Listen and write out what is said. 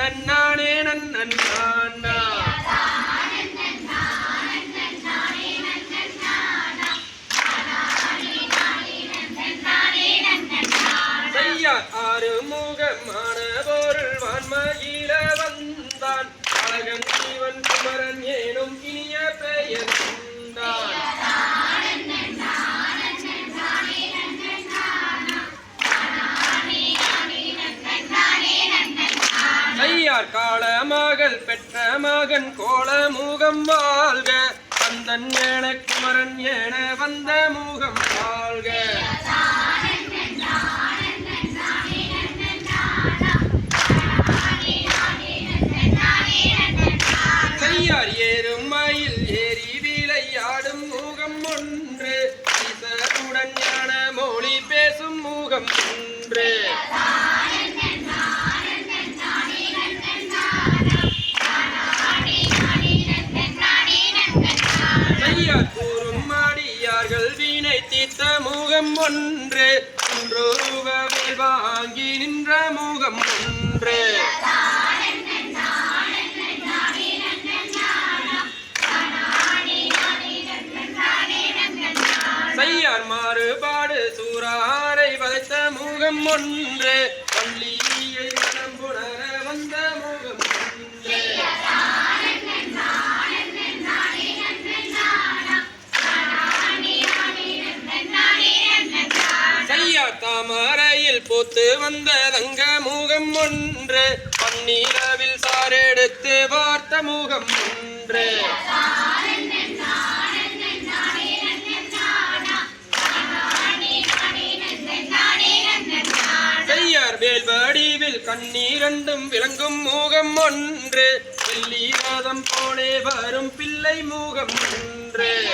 நன்னானே நன்னா செய்யார் ஆறு முகமான பொருள் வான்மயில வந்தான் அழகன் ஜீவன் குமரன் ஏனும் இனிய பெயர் கொண்டான் பெற்றார் கால மகள் பெற்ற மகன் கோலமுகம் வாழ்க. வந்தன் ஏன குமரன் ஏன வந்த முகம் வாழ்க. செய்யார் ஏறும் மயில் ஏறி விளையாடும் முகம் ஒன்று. ஈசருடன் ஞான மொழி பேசும் முகம் ஒன்று. முகம் ஒன்று ஒன்றொருவில் வாங்கி நின்ற முகம் ஒன்று செய்யார் மாறுபாடு சூறாரை வளைத்த முகம் ஒன்று போத்து வந்த தங்க மூகம் ஒன்று. பன்னீரவில் சாரெடுத்து பார்த்த மூகம் ஒன்று. வேல் வடிவில் கண்ணீரண்டும் விளங்கும் மூகம் ஒன்று. வெள்ளி மாதம் போலே வரும் பிள்ளை மூகம் ஒன்று.